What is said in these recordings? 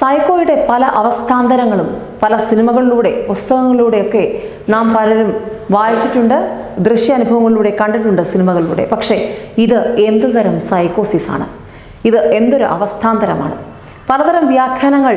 സൈക്കോയുടെ പല അവസ്ഥാന്തരങ്ങളും പല സിനിമകളിലൂടെ പുസ്തകങ്ങളിലൂടെയൊക്കെ നാം പലരും വായിച്ചിട്ടുണ്ട് ദൃശ്യാനുഭവങ്ങളിലൂടെ കണ്ടിട്ടുണ്ട് സിനിമകളിലൂടെ. പക്ഷേ ഇത് എന്തുതരം സൈക്കോസിസ് ആണ് ഇത് എന്തൊരു അവസ്ഥാന്തരമാണ്? പലതരം വ്യാഖ്യാനങ്ങൾ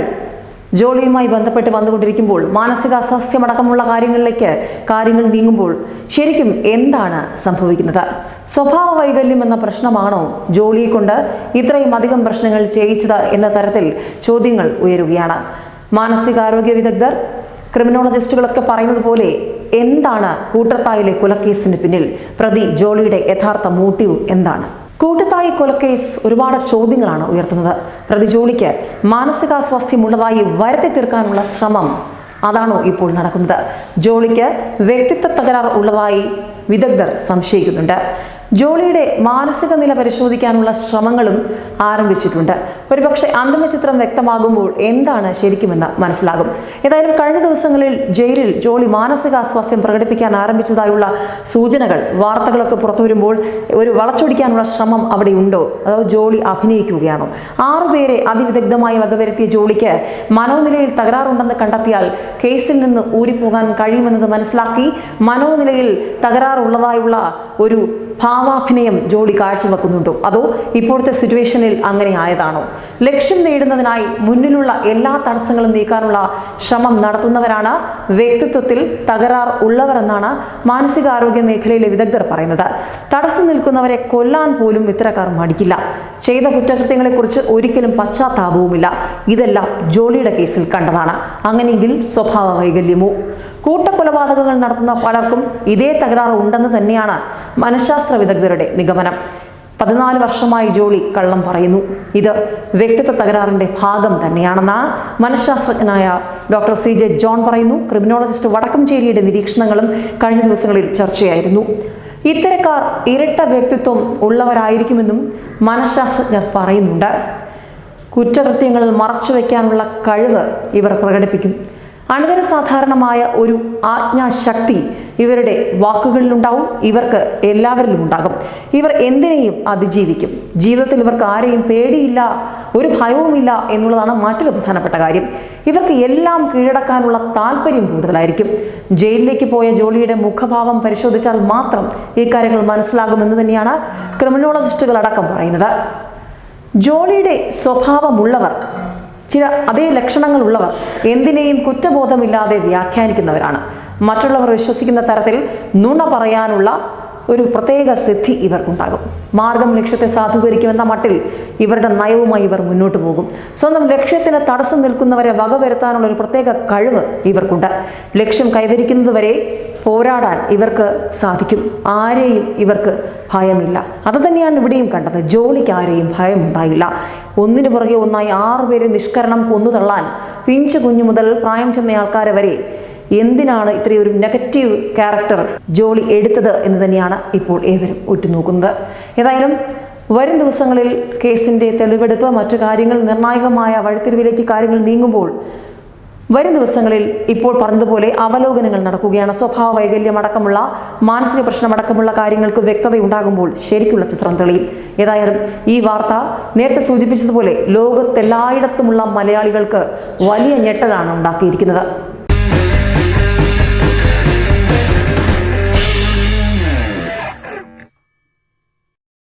ജോലിയുമായി ബന്ധപ്പെട്ട് വന്നുകൊണ്ടിരിക്കുമ്പോൾ മാനസിക മാനസികാസ്വാസ്ഥ്യമടക്കമുള്ള കാര്യങ്ങളിലേക്ക് കാര്യങ്ങൾ നീങ്ങുമ്പോൾ ശരിക്കും എന്താണ് സംഭവിക്കുന്നത്? സ്വഭാവ വൈകല്യം എന്ന പ്രശ്നമാണോ ജോലിയെ കൊണ്ട് ഇത്രയും അധികം പ്രശ്നങ്ങൾ ചെയ്യിച്ചത് എന്ന തരത്തിൽ ചോദ്യങ്ങൾ ഉയരുകയാണ്. മാനസികാരോഗ്യ വിദഗ്ധർ ക്രിമിനോളജിസ്റ്റുകളൊക്കെ പറയുന്നത് പോലെ എന്താണ് കൂട്ടത്തായിലെ കുലക്കേസിന് പിന്നിൽ? പ്രതി ജോളിയുടെ യഥാർത്ഥ മോട്ടീവ് എന്താണ്? കൂട്ടത്തായി കൊലക്കേസ് ഒരുപാട് ചോദ്യങ്ങളാണ് ഉയർത്തുന്നത്. പ്രതി മാനസികാസ്വാസ്ഥ്യം മാനസികാസ്വാസ്ഥ്യമുള്ളതായി വരുത്തി തീർക്കാനുള്ള ശ്രമം അതാണോ ഇപ്പോൾ നടക്കുന്നത്? ജോളിക്ക് വ്യക്തിത്വ തകരാർ ഉള്ളതായി വിദഗ്ധർ സംശയിക്കുന്നുണ്ട്. ജോളിയുടെ മാനസിക നില പരിശോധിക്കാനുള്ള ശ്രമങ്ങളും ആരംഭിച്ചിട്ടുണ്ട്. ഒരുപക്ഷെ അന്തിമ ചിത്രം വ്യക്തമാകുമ്പോൾ എന്താണ് ശരിക്കുമെന്ന് മനസ്സിലാകും. ഏതായാലും കഴിഞ്ഞ ദിവസങ്ങളിൽ ജയിലിൽ ജോളി മാനസികാസ്വാസ്ഥ്യം പ്രകടിപ്പിക്കാൻ ആരംഭിച്ചതായുള്ള സൂചനകൾ വാർത്തകളൊക്കെ പുറത്തു വരുമ്പോൾ ഒരു വളച്ചൊടിക്കാനുള്ള ശ്രമം അവിടെ ഉണ്ടോ അതോ ജോളി അഭിനയിക്കുകയാണോ? ആറുപേരെ അതിവിദഗ്ധമായി വകവരുത്തിയ ജോളിക്ക് മനോനിലയിൽ തകരാറുണ്ടെന്ന് കണ്ടെത്തിയാൽ കേസിൽ നിന്ന് ഊരിപ്പോകാൻ കഴിയുമെന്നത് മനസ്സിലാക്കി മനോനിലയിൽ തകരാറുള്ളതായുള്ള ഒരു ഭാവാഭിനയം ജോളി കാഴ്ചവെക്കുന്നുണ്ടോ? അതോ ഇപ്പോഴത്തെ സിറ്റുവേഷനിൽ അങ്ങനെ ആയതാണോ? ലക്ഷ്യം നേടുന്നതിനായി മുന്നിലുള്ള എല്ലാ തടസ്സങ്ങളും നീക്കാനുള്ള ശ്രമം നടത്തുന്നവരാണ് വ്യക്തിത്വത്തിൽ തകരാർ ഉള്ളവരെന്നാണ് മാനസികാരോഗ്യ മേഖലയിലെ വിദഗ്ധർ പറയുന്നത്. തടസ്സം നിൽക്കുന്നവരെ കൊല്ലാൻ പോലും ഇത്തരക്കാർ മടിക്കില്ല. ചെയ്ത കുറ്റകൃത്യങ്ങളെക്കുറിച്ച് ഒരിക്കലും പശ്ചാത്താപവുമില്ല. ഇതെല്ലാം ജോളിയുടെ കേസിൽ കണ്ടതാണ്. അങ്ങനെയെങ്കിൽ സ്വഭാവ വൈകല്യമോ കൂട്ടക്കൊലപാതകങ്ങൾ നടത്തുന്ന പലർക്കും ഇതേ തകരാറ് ഉണ്ടെന്ന് തന്നെയാണ് മനഃശാസ്ത്ര വിദഗ്ധരുടെ നിഗമനം. പതിനാല് വർഷമായി ജോളി കള്ളം പറയുന്നു. ഇത് വ്യക്തിത്വ തകരാറിന്റെ ഭാഗം തന്നെയാണെന്ന് മനഃശാസ്ത്രജ്ഞനായ ഡോക്ടർ സി ജെ ജോൺ പറയുന്നു. ക്രിമിനോളജിസ്റ്റ് വടക്കംചേരിയുടെ നിരീക്ഷണങ്ങളും കഴിഞ്ഞ ദിവസങ്ങളിൽ ചർച്ചയായിരുന്നു. ഇത്തരക്കാർ ഇരട്ട വ്യക്തിത്വം ഉള്ളവരായിരിക്കുമെന്നും മനഃശാസ്ത്രജ്ഞർ പറയുന്നുണ്ട്. കുറ്റകൃത്യങ്ങൾ മറച്ചുവെക്കാനുള്ള കഴിവ് ഇവർ പ്രകടിപ്പിക്കും. അണിതര സാധാരണമായ ഒരു ആജ്ഞാശക്തി ഇവരുടെ വാക്കുകളിലുണ്ടാവും ഇവർക്ക് എല്ലാവരിലും ഉണ്ടാകും ഇവർ എന്തിനേയും അതിജീവിക്കും. ജീവിതത്തിൽ ഇവർക്ക് ആരെയും പേടിയില്ല ഒരു ഭയവുമില്ല എന്നുള്ളതാണ് മറ്റൊരു പ്രധാനപ്പെട്ട കാര്യം. ഇവർക്ക് എല്ലാം കീഴടക്കാനുള്ള താല്പര്യം കൂടുതലായിരിക്കും. ജയിലിലേക്ക് പോയ ജോലിയുടെ മുഖഭാവം പരിശോധിച്ചാൽ മാത്രം ഈ കാര്യങ്ങൾ മനസ്സിലാകുമെന്ന് തന്നെയാണ് ക്രിമിനോളജിസ്റ്റുകൾ അടക്കം പറയുന്നത്. ജോലിയുടെ സ്വഭാവമുള്ളവർ ചില അതേ ലക്ഷണങ്ങളുള്ളവർ എന്തിനേയും കുറ്റബോധമില്ലാതെ വ്യാഖ്യാനിക്കുന്നവരാണ്. മറ്റുള്ളവർ വിശ്വസിക്കുന്ന തരത്തിൽ നുണ പറയാനുള്ള ഒരു പ്രത്യേക സിദ്ധി ഇവർക്കുണ്ടാകും. മാർഗം ലക്ഷ്യത്തെ സാധൂകരിക്കുമെന്ന മട്ടിൽ ഇവരുടെ നയവുമായി ഇവർ മുന്നോട്ട് പോകും. സ്വന്തം ലക്ഷ്യത്തിന് തടസ്സം നിൽക്കുന്നവരെ വകവരുത്താനുള്ള ഒരു പ്രത്യേക കഴിവ് ഇവർക്കുണ്ട്. ലക്ഷ്യം കൈവരിക്കുന്നതുവരെ പോരാടാൻ ഇവർക്ക് സാധിക്കും. ആരെയും ഇവർക്ക് ഭയമില്ല. അത് തന്നെയാണ് ഇവിടെയും കണ്ടത്. ജോലിക്ക് ആരെയും ഭയമുണ്ടായില്ല. ഒന്നിനു പുറകെ ഒന്നായി ആറുപേരെ നിഷ്കരണം കൊന്നുതള്ളാൻ പിഞ്ചു കുഞ്ഞു മുതൽ പ്രായം ചെന്ന ആൾക്കാരെ വരെ എന്തിനാണ് ഇത്രയൊരു നെഗറ്റീവ് ക്യാരക്ടർ ജോളി എടുത്തത് എന്ന് തന്നെയാണ് ഇപ്പോൾ ഏവരും ഉറ്റുനോക്കുന്നത്. ഏതായാലും വരും ദിവസങ്ങളിൽ കേസിന്റെ തെളിവെടുപ്പ് മറ്റു കാര്യങ്ങൾ നിർണായകമായ വഴിത്തിരിവിലേക്ക് കാര്യങ്ങൾ നീങ്ങുമ്പോൾ വരും ദിവസങ്ങളിൽ ഇപ്പോൾ പറഞ്ഞതുപോലെ അവലോകനങ്ങൾ നടക്കുകയാണ്. സ്വഭാവ വൈകല്യം അടക്കമുള്ള മാനസിക പ്രശ്നമടക്കമുള്ള കാര്യങ്ങൾക്ക് വ്യക്തത ഉണ്ടാകുമ്പോൾ ശരിക്കുള്ള ചിത്രം തെളിയും. ഏതായാലും ഈ വാർത്ത നേരത്തെ സൂചിപ്പിച്ചതുപോലെ ലോകത്തെല്ലായിടത്തുമുള്ള മലയാളികൾക്ക് വലിയ ഞെട്ടലാണ് ഉണ്ടാക്കിയിരിക്കുന്നത്.